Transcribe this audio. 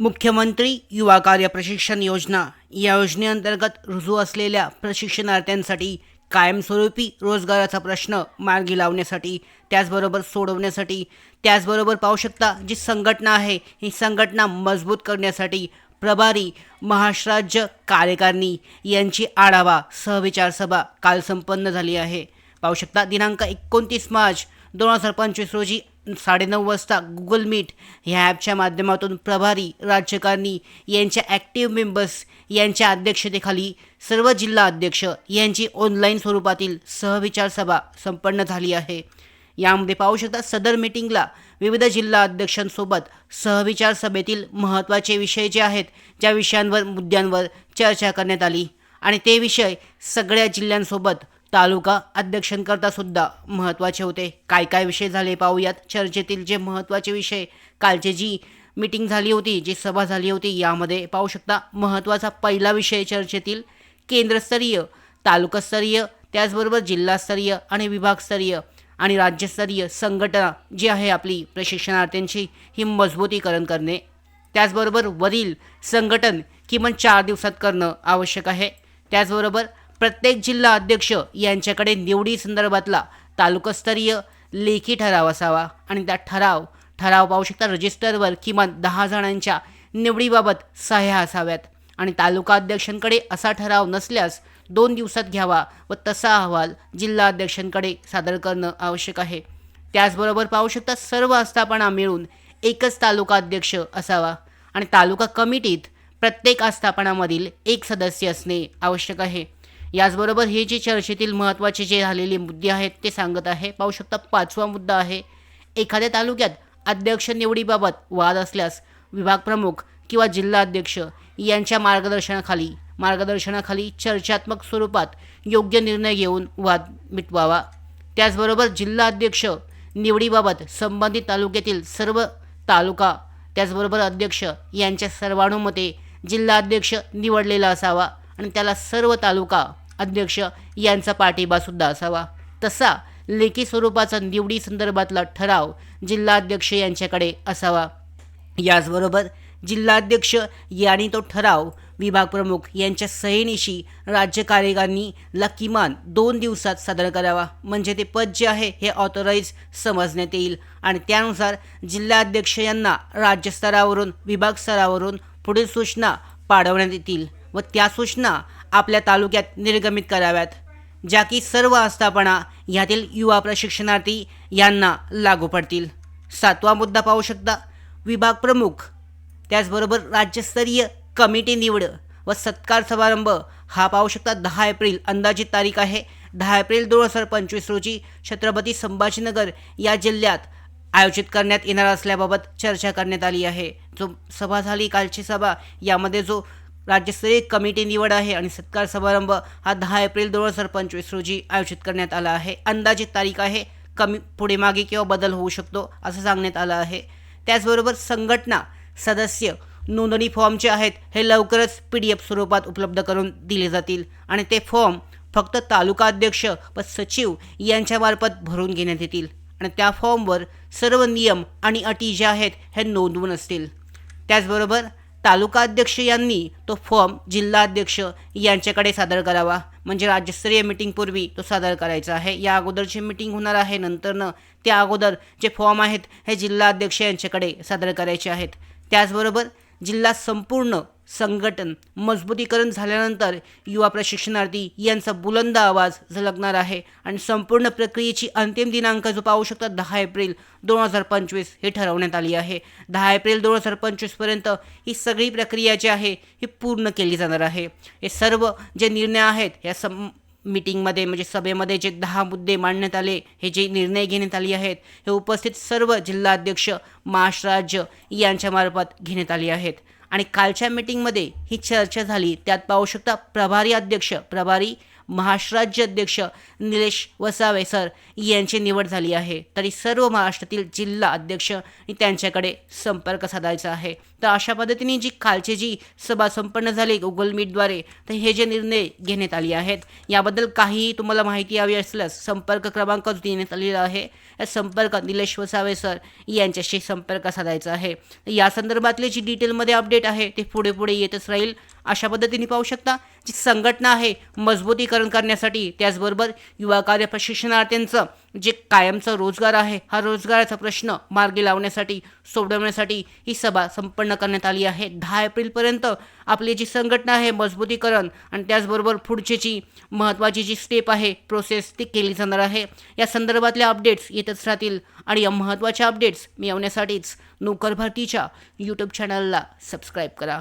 मुख्यमंत्री युवा कार्य प्रशिक्षण योजना. या योजनेअंतर्गत रुजू असलेल्या प्रशिक्षणार्थ्यांसाठी कायमस्वरूपी रोजगाराचा प्रश्न मार्गी लावण्यासाठी त्याचबरोबर सोडवण्यासाठी त्याचबरोबर पाहू शकता जी संघटना आहे ही संघटना मजबूत करण्यासाठी प्रभारी महाराष्ट्र कार्यकारिणी यांची आढावा सहविचार सभा काल संपन्न झाली आहे. पाहू शकता दिनांक एकोणतीस मार्च दोन हजार पंचवीस रोजी साडेनऊ वाजता गुगल मीट ह्या ॲपच्या माध्यमातून प्रभारी राज्यकारणी यांच्या ॲक्टिव्ह मेंबर्स यांच्या अध्यक्षतेखाली सर्व जिल्हा अध्यक्ष यांची ऑनलाईन स्वरूपातील सहविचार सभा संपन्न झाली आहे. यामध्ये पाहू शकता सदर मीटिंगला विविध जिल्हा अध्यक्षांसोबत सहविचार सभेतील महत्त्वाचे विषय जे आहेत ज्या विषयांवर मुद्द्यांवर चर्चा करण्यात आली. आणि ते विषय सगळ्या जिल्ह्यांसोबत तालुका अध्यक्षांकरता सुद्धा महत्त्वाचे होते. काय काय विषय झाले पाहूयात. चर्चेतील जे महत्त्वाचे विषय कालची जी मीटिंग झाली होती जी सभा झाली होती यामध्ये पाहू शकता महत्त्वाचा पहिला विषय चर्चेतील केंद्रस्तरीय तालुकास्तरीय त्याचबरोबर जिल्हास्तरीय आणि विभागस्तरीय आणि राज्यस्तरीय संघटना जी आहे आपली प्रशिक्षणार्थ्यांची ही मजबूतीकरण करणे. त्याचबरोबर वरील संघटन किमान चार दिवसात करणं आवश्यक आहे. त्याचबरोबर प्रत्येक जिल्हा अध्यक्ष यांच्याकडे निवडी संदर्भातला तालुकास्तरीय लेखी ठराव असावा. आणि त्या ठराव ठराव पाहू शकता रजिस्टरवर किमान दहा जणांच्या निवडीबाबत सह्या असाव्यात. आणि तालुका अध्यक्षांकडे असा ठराव नसल्यास दोन दिवसात घ्यावा व तसा अहवाल जिल्हा अध्यक्षांकडे सादर करणं आवश्यक आहे. त्याचबरोबर पाहू शकता सर्व आस्थापना मिळून एकच तालुका अध्यक्ष असावा. आणि तालुका कमिटीत प्रत्येक आस्थापनामधील एक सदस्य असणे आवश्यक आहे. याचबरोबर हे जे चर्चेतील महत्त्वाचे जे झालेले मुद्दे आहेत ते सांगत आहे. पाहू शकता पाचवा मुद्दा आहे एखाद्या तालुक्यात अध्यक्ष निवडीबाबत वाद असल्यास विभाग प्रमुख किंवा जिल्हा अध्यक्ष यांच्या मार्गदर्शनाखाली मार्गदर्शनाखाली चर्चात्मक स्वरूपात योग्य निर्णय घेऊन वाद मिटवावा. त्याचबरोबर जिल्हा अध्यक्ष निवडीबाबत संबंधित तालुक्यातील सर्व तालुका त्याचबरोबर अध्यक्ष यांच्या सर्वानुमते जिल्हा अध्यक्ष निवडलेला असावा आणि त्याला सर्व तालुका अध्यक्ष यांचा पाठिंबासुद्धा असावा. तसा लेखी स्वरूपाचा निवडी संदर्भातला ठराव जिल्हाध्यक्ष यांच्याकडे असावा. याचबरोबर जिल्हाध्यक्ष यांनी तो ठराव विभाग प्रमुख यांच्या सहीनिशी राज्य कार्यकारिणीला किमान दोन दिवसात सादर करावा. म्हणजे ते पद जे आहे हे ऑथोराईज समजण्यात येईल. आणि त्यानुसार जिल्हाध्यक्ष यांना राज्यस्तरावरून विभाग स्तरावरून पुढील सूचना पाठवण्यात येतील व त्या सूचना आपल्या तालुक्यात निर्गमित कराव्यात ज्या की सर्व आस्थापना यातील युवा प्रशिक्षणार्थी यांना लागू पडतील. सातवा मुद्दा पाहू शकता. विभाग प्रमुख. त्याचबरोबर राज्यस्तरीय कमिटी निवड व सत्कार समारंभ हा पाहू शकता. दहा एप्रिल अंदाजित तारीख आहे. दहा एप्रिल दोन हजार पंचवीस रोजी छत्रपती संभाजीनगर या जिल्ह्यात आयोजित करण्यात येणार असल्याबाबत चर्चा करण्यात आली आहे. जो सभा झाली कालची सभा यामध्ये जो राज्यस्तरीय कमिटी निवड आहे आणि सत्कार समारंभ हा दहा एप्रिल दोन हजार पंचवीस रोजी आयोजित करण्यात आला आहे. अंदाजित तारीख आहे. कमी पुढे मागे किंवा बदल होऊ शकतो असं सांगण्यात आलं आहे. त्याचबरोबर संघटना सदस्य नोंदणी फॉर्म जे आहेत हे लवकरच पी डी एफ स्वरूपात उपलब्ध करून दिले जातील आणि ते फॉर्म फक्त तालुका अध्यक्ष व सचिव यांच्यामार्फत भरून घेण्यात येतील आणि त्या फॉर्मवर सर्व नियम आणि अटी ज्या आहेत हे नोंदवून असतील. त्याचबरोबर तालुका अध्यक्ष यांनी तो फॉर्म जिल्हाध्यक्ष यांच्याकडे सादर करावा. म्हणजे राज्यस्तरीय मिटिंगपूर्वी तो सादर करायचा आहे. या अगोदरची मिटिंग होणार आहे. नंतरनं त्या अगोदर जे फॉर्म आहेत हे जिल्हाध्यक्ष यांच्याकडे सादर करायचे आहेत. त्याचबरोबर जिल्हा संपूर्ण संघटन मजबूतीकरण झाल्यानंतर युवा प्रशिक्षणार्थी यांचा बुलंद आवाज झलकणार आहे. आणि संपूर्ण प्रक्रियेची अंतिम दिनांक जो पाहू शकता दहा एप्रिल दोन हजार पंचवीस हे ठरवण्यात आली आहे. दहा एप्रिल दोन हजार पंचवीसपर्यंत ही सगळी प्रक्रिया जी आहे ही पूर्ण केली जाणार आहे. हे सर्व जे निर्णय आहेत या सम मीटिंगमध्ये म्हणजे सभेमध्ये जे दहा मुद्दे मांडण्यात आले हे जे निर्णय घेण्यात आले आहेत हे उपस्थित सर्व जिल्हाध्यक्ष महाराष्ट्र राज्य यांच्यामार्फत घेण्यात आले आहेत. आणि कालच्या मीटिंगमध्ये ही चर्चा झाली. त्यात पाहू शकता प्रभारी अध्यक्ष प्रभारी महाराष्ट्राचे अध्यक्ष निलेश वसावे सर यांची निवड झाली आहे. तरी सर्व महाराष्ट्रातील जिल्हा अध्यक्ष त्यांच्याकडे संपर्क साधायचा आहे. तर अशा पद्धतीने जी कालची जी सभा संपन्न झाली गुगल मीटद्वारे तर हे जे निर्णय घेण्यात आले आहेत याबद्दल काहीही तुम्हाला माहिती हवी असल्यास संपर्क क्रमांक देण्यात आलेला आहे या संपर्क निलेश वसावे सर यांच्याशी संपर्क साधायचा आहे. या संदर्भातले जी डिटेलमध्ये अपडेट आहे ते पुढे पुढे येतच राहील. अशा पद्धतीने पाहू शकता जी संघटना आहे मजबूतीकरण करण्यासाठी त्याचबरोबर युवा कार्य प्रशिक्षणार्थ्यांचं जे कायमचा रोजगार आहे हा रोजगाराचा प्रश्न मार्गी लावण्यासाठी सोडवण्यासाठी ही सभा संपन्न करण्यात आली आहे. दहा एप्रिलपर्यंत आपली जी संघटना आहे मजबूतीकरण आणि त्याचबरोबर पुढची जी महत्त्वाची जी स्टेप आहे प्रोसेस ती केली जाणार आहे. या संदर्भातल्या अपडेट्स येतच राहतील आणि या महत्त्वाच्या अपडेट्स मिळवण्यासाठीच नोकर भारतीच्या यूट्यूब चॅनलला सबस्क्राईब करा.